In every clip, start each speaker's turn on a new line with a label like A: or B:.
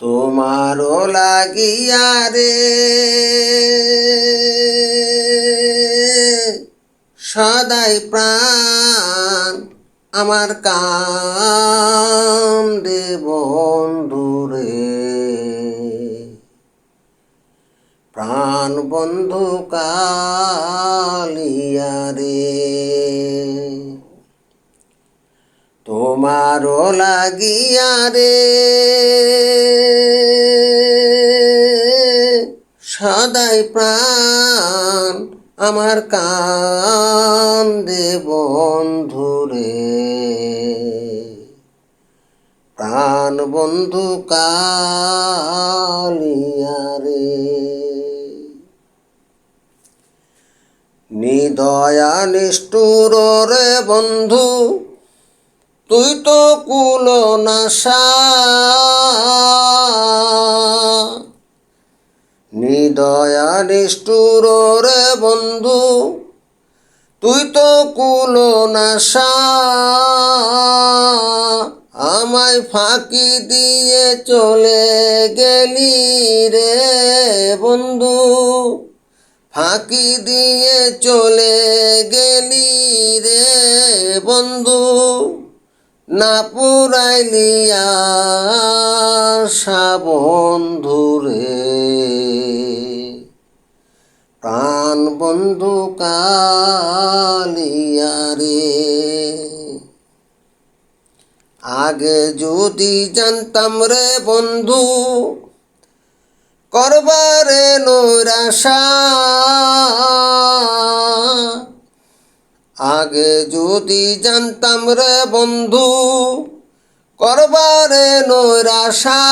A: তোমারও লাগিয়া রে। সদাই প্রাণ আমার কাম রে বন্ধু রে। প্রাণ বন্ধু কালিয়া রে। তোমারও লাগিয়া রে। সদাই প্রাণ আমার কান দে বন্ধু রে। প্রাণ বন্ধু কালিয়া রে। নিদয়া নিষ্ঠুর রে বন্ধু তুই তো কুল নাশা। নিদয়া নিষ্ঠুর রে বন্ধু, তুই তো কুল নাশা। আমায় ফাঁকি দিয়ে চলে গেলি রে বন্ধু, ফাঁকি দিয়ে চলে গেলি রে বন্ধু। না পুরাইলিয়া বন্ধু রে। প্রাণ বন্ধু কালিয়া রে। আগে যদি জানতাম রে বন্ধু, করবারে নৈরাশা। আগে যদি জানতাম রে বন্ধু, করবারে নৈরাশা।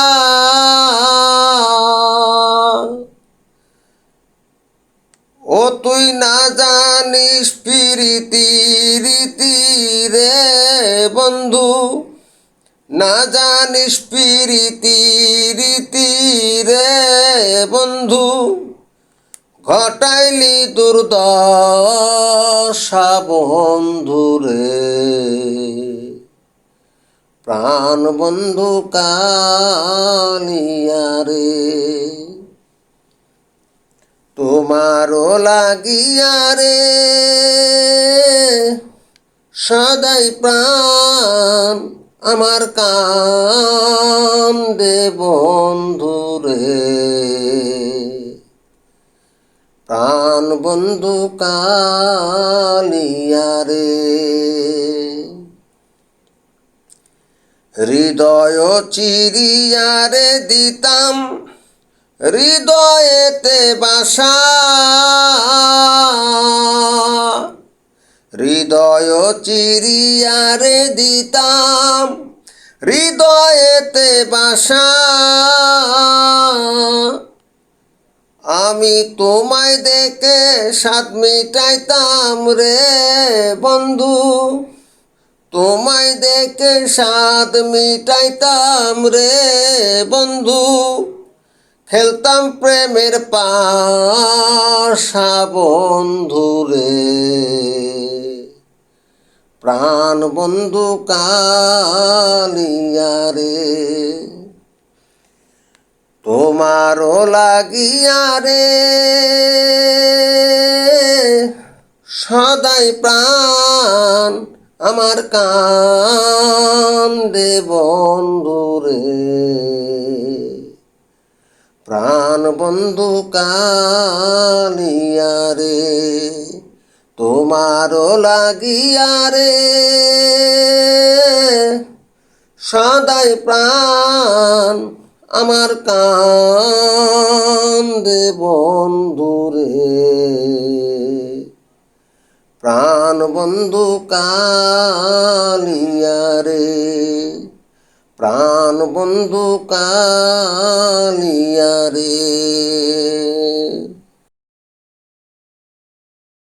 A: ও তুই না জানিস প্রীতি রীতি রে বন্ধু, না জানিস প্রীতি রীতি রে বন্ধু। ঘটাইলি দুর্দশা বন্ধু রে প্রাণ বন্ধু কালিয়া রে তোমারও লাগিয়া রে। সদাই প্রাণ আমার কাম দে বন্ধু। বন্ধু কালিয়া রে হৃদয় চিরিয়ারে দিতাম হৃদয়েতে বাসা। হৃদয় চিরিয়ারে দিতাম হৃদয়েতে বাসা। আমি তোমায় দেখে সাত মিটাইতাম রে বন্ধু। তোমায় দেখে সাত মিটাইতাম রে বন্ধু। খেলতাম প্রেমের পাশা বন্ধু রে। প্রাণ বন্ধু কালিয়া রে। তোমারও লাগিয়া রে। সদাই প্রাণ আমার কান দে বন্ধু রে। প্রাণ বন্ধু কালিয়া রে, তোমারও লাগিয়া রে। সদাই প্রাণ আমার কান দে বন্ধু রে। প্রাণ বন্ধু কালিয়া রে। প্রাণ বন্ধু কালিয়া রে।